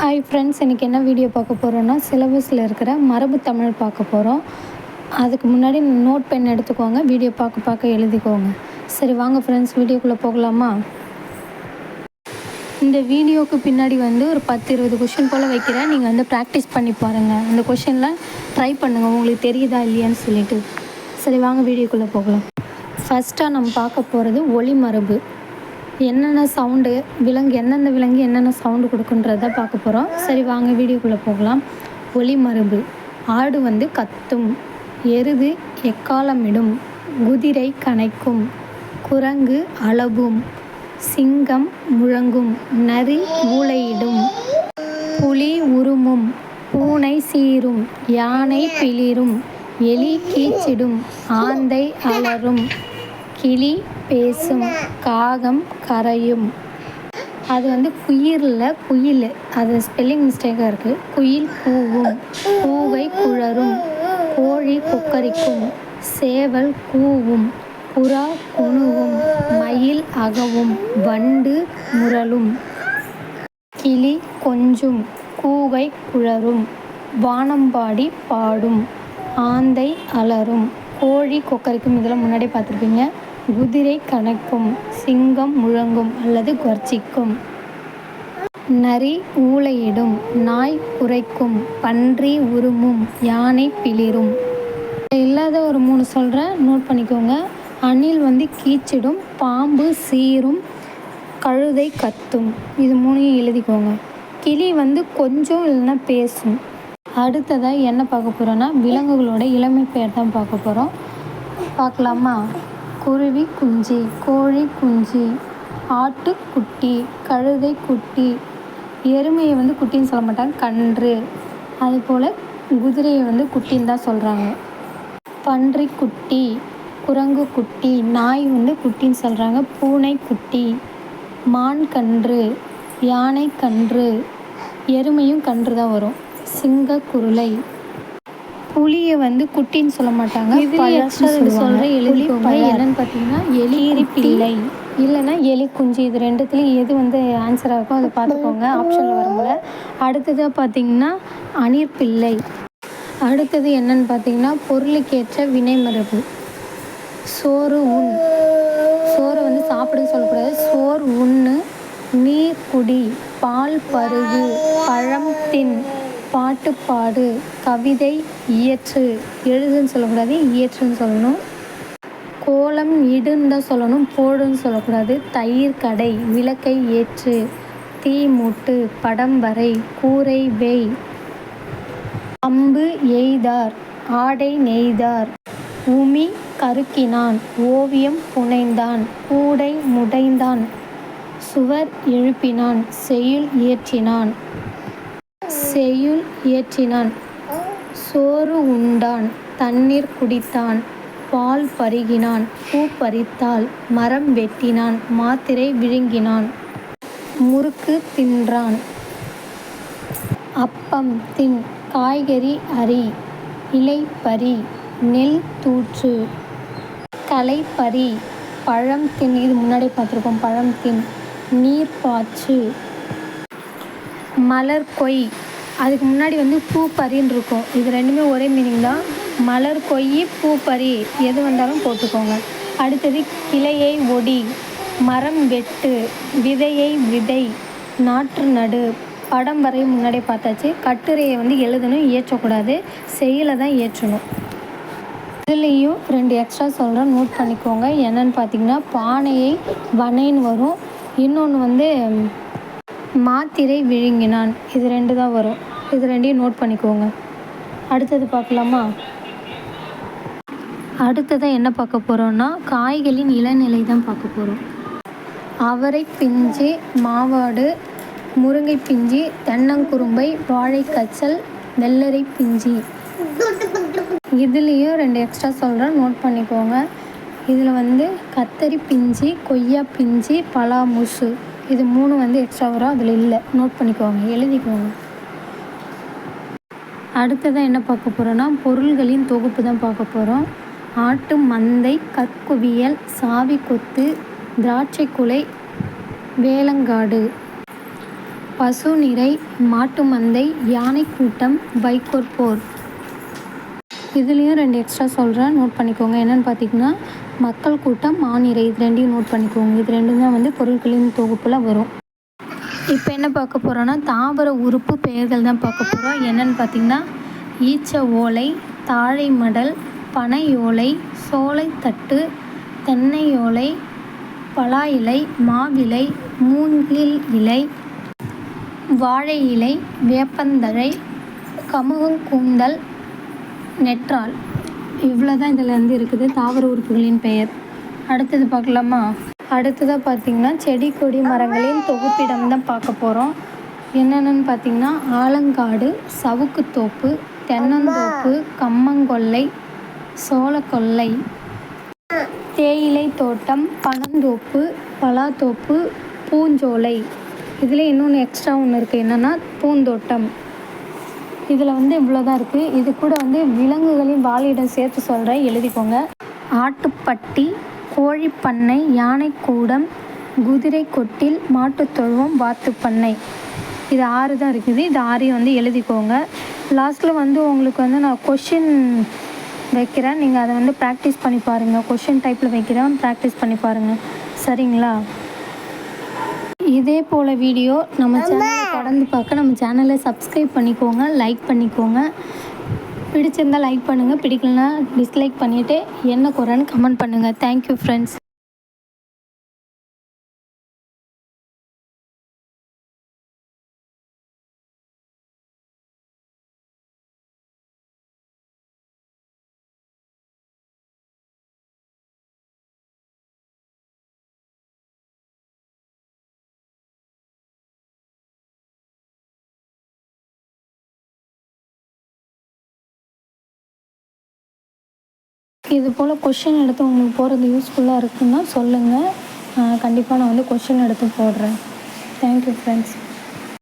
Hi friends இன்றைக்கி என்ன video பார்க்க போகிறோன்னா சிலபஸில் இருக்கிற மரபு தமிழ் பார்க்க போகிறோம் அதுக்கு முன்னாடி நோட் பென் எடுத்துக்கோங்க வீடியோ பார்க்க பார்க்க எழுதிக்கோங்க. சரி வாங்க ஃப்ரெண்ட்ஸ் வீடியோக்குள்ளே போகலாமா? இந்த வீடியோவுக்கு பின்னாடி வந்து ஒரு பத்து இருபது கொஷின் போல் வைக்கிறேன். நீங்கள் வந்து ப்ராக்டிஸ் பண்ணி பாருங்கள் அந்த கொஷினில் ட்ரை பண்ணுங்கள் உங்களுக்கு தெரியுதா இல்லையான்னு சொல்லிட்டு. சரி வாங்க வீடியோக்குள்ளே போகலாம். ஃபஸ்ட்டாக நம்ம பார்க்க போகிறது ஒளி மரபு. என்னென்ன சவுண்டு விலங்கு எந்தெந்த விலங்கு என்னென்ன சவுண்டு கொடுக்குன்றத பார்க்க போகிறோம் சரி வாங்க வீடியோக்குள்ளே போகலாம். ஒலி மரபு. ஆடு வந்து கத்தும் எருது எக்காலமிடும் குதிரை கனைக்கும் குரங்கு அளவும் சிங்கம் முழங்கும் நரி ஊளையிடும் புலி உருமும் பூனை சீரும் யானை பிளிரும் எலி கீச்சிடும் ஆந்தை அலறும் கிளி பேசும் காகம் கரையும். அது வந்து குயிலில் குயில். அது ஸ்பெல்லிங் மிஸ்டேக்காக இருக்குது குயில் கூவும் பூவை குழரும் கோழி கொக்கரிக்கும் சேவல் கூவும் புறா குணுவும் மயில் அகவும் வண்டு முரலும். கிளி கொஞ்சும் கூவை குழரும் வானம்பாடி பாடும் ஆந்தை அலரும். கோழி கொக்கரிக்கும் இதெல்லாம் முன்னாடி பார்த்துருப்பீங்க. குதிரை கணக்கும் சிங்கம் முழங்கும் அல்லது கர்ச்சிக்கும். நரி ஊளையிடும் நாய் குறைக்கும் பன்றி உருமும் யானை பிளிரும். இல்லாத ஒரு மூணு சொல்கிறேன் நோட் பண்ணிக்கோங்க. அணில் வந்து கீச்சிடும் பாம்பு சீரும் கழுதை கத்தும். இது மூணையும் எழுதிக்கோங்க. கிளி வந்து கொஞ்சம் இல்லைன்னா பேசும். அடுத்ததாக என்ன பார்க்க போகிறோன்னா விலங்குகளோட இளமை பெயர் தான் பார்க்க போகிறோம் பார்க்கலாமா? குருவி குஞ்சு கோழி குஞ்சு ஆட்டுக்குட்டி கழுதை குட்டி. எருமையை வந்து குட்டின்னு சொல்ல மாட்டாங்க கன்று. அதுபோல் குதிரையை வந்து குட்டின்னு தான் சொல்கிறாங்க பன்றி குட்டி குரங்கு குட்டி நாய் வந்து குட்டின்னு சொல்கிறாங்க பூனை குட்டி மான் கன்று யானை கன்று. எருமையும் கன்று தான் வரும். சிங்க குருளை. புளியை வந்து குட்டின்னு சொல்ல மாட்டாங்க சொல்கிறேன் எழுதிக்கோங்க என்னன்னு பார்த்தீங்கன்னா எலி பிள்ளை இல்லைன்னா எலி குஞ்சு. இது ரெண்டுத்துலேயும் எது வந்து ஆன்சராக இருக்கோ அதை பார்த்துக்கோங்க. ஆப்ஷனில் வரும்போது அடுத்ததாக பார்த்தீங்கன்னா அணிர் பிள்ளை. அடுத்தது என்னன்னு பார்த்தீங்கன்னா பொருளுக்கேற்ற வினைமரபு சோறு உண். சோறை வந்து சாப்பிடுன்னு சொல்லக்கூடாது. சோறு உண்ணு நீர் குடி பால் பருகு பழம் தின். பாட்டு பாடு கவிதை இயற்று எழுதுன்னு சொல்லக்கூடாது இயற்றுன்னு சொல்லணும். கோலம் இடுன்னு தான் சொல்லணும் போடுன்னு சொல்லக்கூடாது. தயிர் கடை விளக்கை ஏற்று தீ மூட்டு படம் வரை கூரை வெய் அம்பு எய்தார் ஆடை நெய்தார். உமி கருக்கினான் ஓவியம் புனைந்தான் கூடை முடைந்தான். சுவர் எழுப்பினான் செய்யுள் இயற்றினான். செய்யுள் இயற்றினான். சோறு உண்டான். தண்ணீர் குடித்தான். பால் பருகினான். பூ பறித்தால் மரம் வெட்டினான். மாத்திரை விழுங்கினான். முறுக்கு தின்றான். அப்பம் தின். காய்கறி அரி. இலை பறி. நெல் தூற்று. களை பறி. பழம் தின். இது முன்னாடி பார்த்துருக்கோம் பழம் தின். நீர் பாய்ச்சு. மலர் கொய் அதுக்கு முன்னாடி வந்து பூப்பறின்னு இருக்கும். இது ரெண்டுமே ஒரே மீனிங் தான். மலர் கொய் பூப்பரி. எது வந்தாலும் போட்டுக்கோங்க. அடுத்தது கிளையை ஒடி மரம் வெட்டு விதையை விதை நாற்று நடு. படம் வரைய முன்னாடியே பார்த்தாச்சு. கட்டுரையை வந்து எழுதணும் இயற்றக்கூடாது. செயலை தான் இயற்றணும். இதுலேயும் ரெண்டு எக்ஸ்ட்ரா சொல்கிறேன் நோட் பண்ணிக்கோங்க. என்னென்னு பார்த்தீங்கன்னா பானையை வனைன்னு வரும். இன்னொன்று வந்து மாத்திரை விழுங்கினான். இது ரெண்டு தான் வரும். இது ரெண்டையும் நோட் பண்ணிக்கோங்க. அடுத்தது பார்க்கலாமா? அடுத்ததாக என்ன பார்க்க போகிறோன்னா காய்களின் இளநிலை தான் பார்க்க போகிறோம் அவரை பிஞ்சு மாவாடு முருங்கை பிஞ்சு தென்னங்குரும்பை வாழைக்கச்சல் வெள்ளரை பிஞ்சி. இதுலேயும் ரெண்டு எக்ஸ்ட்ரா சொல்கிறேன் நோட் பண்ணிக்கோங்க. இதில் வந்து கத்தரி பிஞ்சு கொய்யா பிஞ்சு பலாமுசு. இது மூணு வந்து எக்ஸ்ட்ரா வரும் அதில் இல்லை. நோட் பண்ணிக்கோங்க எழுதிக்கோங்க. அடுத்ததாக என்ன பார்க்க போகிறோன்னா பொருள்களின் தொகுப்பு தான் பார்க்க போகிறோம் ஆட்டு மந்தை கற்குவியல் சாவி கொத்து திராட்சை குலை வேலங்காடு. பசு நிறை மாட்டு மந்தை யானை கூட்டம் வைக்கோற் போர். இதுலேயும் ரெண்டு எக்ஸ்ட்ரா சொல்கிறேன் நோட் பண்ணிக்கோங்க. என்னென்னு பார்த்தீங்கன்னா மக்கள் கூட்டம் மாநிறை இது ரெண்டையும் நோட் பண்ணிக்கோங்க. இது ரெண்டும் தான் வந்து பொருட்களின் தொகுப்பில் வரும். இப்போ என்ன பார்க்க போகிறோன்னா தாவர உறுப்பு பெயர்கள் தான் பார்க்க போகிறோம் என்னென்னு பார்த்தீங்கன்னா ஈச்ச ஓலை தாழை மடல் பனை ஓலை சோலைத்தட்டு தென்னை ஓலை பலா இலை மாவிலை மூங்கில் இலை வாழை இலை வேப்பந்தழை கமுகங்கூந்தல் நெற்றால். இவ்வளோ தான் இதில் வந்து இருக்குது தாவர உறுப்புகளின் பெயர். அடுத்தது பார்க்கலாமா? அடுத்ததாக பார்த்திங்கன்னா செடி கொடி மரங்களின் தொகுப்பிடம் தான் பார்க்க போகிறோம் என்னென்னு பார்த்திங்கன்னா ஆலங்காடு சவுக்குத்தோப்பு தென்னந்தோப்பு கம்மங்கொல்லை சோளக்கொல்லை தேயிலை தோட்டம் பனந்தோப்பு பலாத்தோப்பு பூஞ்சோலை. இதில் இன்னொன்று எக்ஸ்ட்ரா ஒன்று இருக்குது என்னென்னா பூந்தோட்டம். இதில் வந்து இவ்வளோ தான் இருக்குது இது கூட வந்து விலங்குகளின் வாழிடம் சேர்த்து சொல்கிறேன் எழுதிக்கோங்க. ஆட்டுப்பட்டி கோழிப்பண்ணை யானைக்கூடம் குதிரை கொட்டில் மாட்டுத்தொழுவம் வாத்துப்பண்ணை. இது ஆறு தான் இருக்குது. இது ஆறையும் வந்து எழுதிக்கோங்க. லாஸ்ட்டில் வந்து உங்களுக்கு வந்து நான் கொஷின் வைக்கிறேன். நீங்கள் அதை வந்து ப்ராக்டிஸ் பண்ணி பாருங்கள் கொஷின் டைப்பில் வைக்கிறேன். ப்ராக்டிஸ் பண்ணி பாருங்கள் சரிங்களா? இதே போல் வீடியோ நம்ம சேனலை தொடர்ந்து பார்க்க நம்ம சேனலை சப்ஸ்கிரைப் பண்ணிக்கோங்க. லைக் பண்ணிக்கோங்க. பிடிச்சிருந்தால் லைக் பண்ணுங்கள் பிடிக்கலனா டிஸ்லைக் பண்ணிவிட்டு என்ன குறைன்னு கமெண்ட் பண்ணுங்கள் தேங்க்யூ ஃப்ரெண்ட்ஸ் இது போல் கொஷின் எடுத்து உங்களுக்கு போகிறது யூஸ்ஃபுல்லாக இருக்குன்னா சொல்லுங்கள் கண்டிப்பாக நான் வந்து கொஷின் எடுத்து போடுறேன். Thank you friends